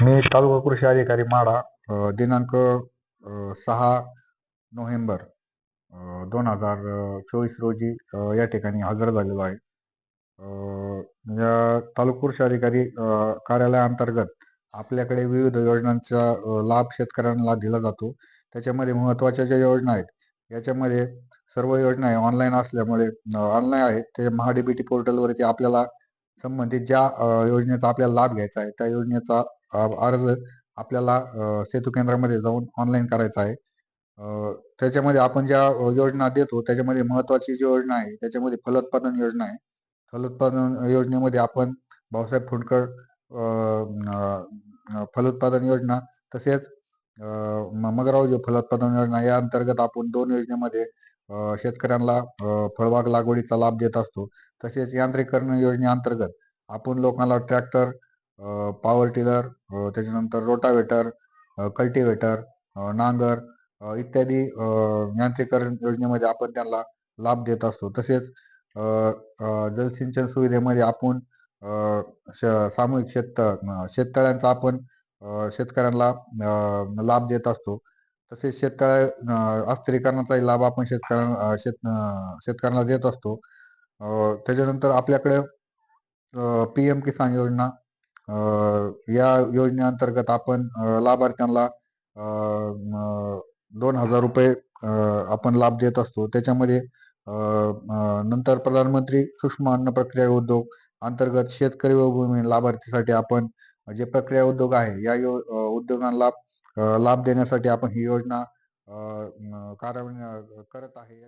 मी तालुका कृषी अधिकारी माडा अ, दिनांक अ, सहा नोव्हेंबर दोन हजार चोवीस रोजी अ, या ठिकाणी हजर झालेलो आहे. अ, या तालुका कृषी अधिकारी अ, कार्यालयाअंतर्गत आपल्याकडे विविध योजनांचा अ, लाभ शेतकऱ्यांना दिला जातो. त्याच्यामध्ये महत्त्वाच्या ज्या योजना आहेत याच्यामध्ये सर्व योजना आहे ऑनलाईन असल्यामुळे ऑनलाईन आहेत. ते महाडीबीटी पोर्टलवरती आपल्याला संबंधित म्हणजे ज्या योजनेचा आपल्याला लाभ घ्यायचा आहे त्या योजनेचा अर्ज आपल्याला सेतू केंद्रामध्ये जाऊन ऑनलाईन करायचा आहे. त्याच्यामध्ये आपण ज्या योजना देतो त्याच्यामध्ये महत्त्वाची जी योजना आहे त्याच्यामध्ये फलोत्पादन योजना आहे. फलोत्पादन योजनेमध्ये आपण भाऊसाहेब फुंडकर फलोत्पादन योजना तसेच अ, म- फलोत्पादन योजना या अंतर्गत आपण दोन योजनेमध्ये शेतकऱ्यांना फळबाग लागवडीचा लाभ देत असतो. तसेच यांत्रिकरण योजनेअंतर्गत आपण लोकांना ट्रॅक्टर पॉवर टिलर त्याच्यानंतर रोटावेटर कल्टिवेटर नांगर इत्यादी यांत्रिकरण योजनेमध्ये आपण त्यांना लाभ देत असतो. तसेच जलसिंचन सुविधेमध्ये आपण श- सामूहिक शेत शेततळ्यांचा आपण शेतकऱ्यांना लाभ देत असतो. तसेच शेततळे अ, अस्थिरीकरणाचाही लाभ आपण शेतकऱ्यांना शेत शेतकऱ्यांना देत असतो. त्याच्यानंतर आपल्याकडे पी एम किसान योजना या योजनेअंतर्गत आपण लाभार्थ्यांना दोन हजार रुपये आपण लाभ देत असतो. त्याच्यामध्ये नंतर प्रधानमंत्री सूक्ष्म अन्न प्रक्रिया उद्योग अंतर्गत शेतकरी व भूमी लाभार्थीसाठी आपण जे प्रक्रिया उद्योग आहे या यो उद्योगांना लाभ देण्यासाठी आपण ही योजना अ, कार्यान्वयन करत आहे.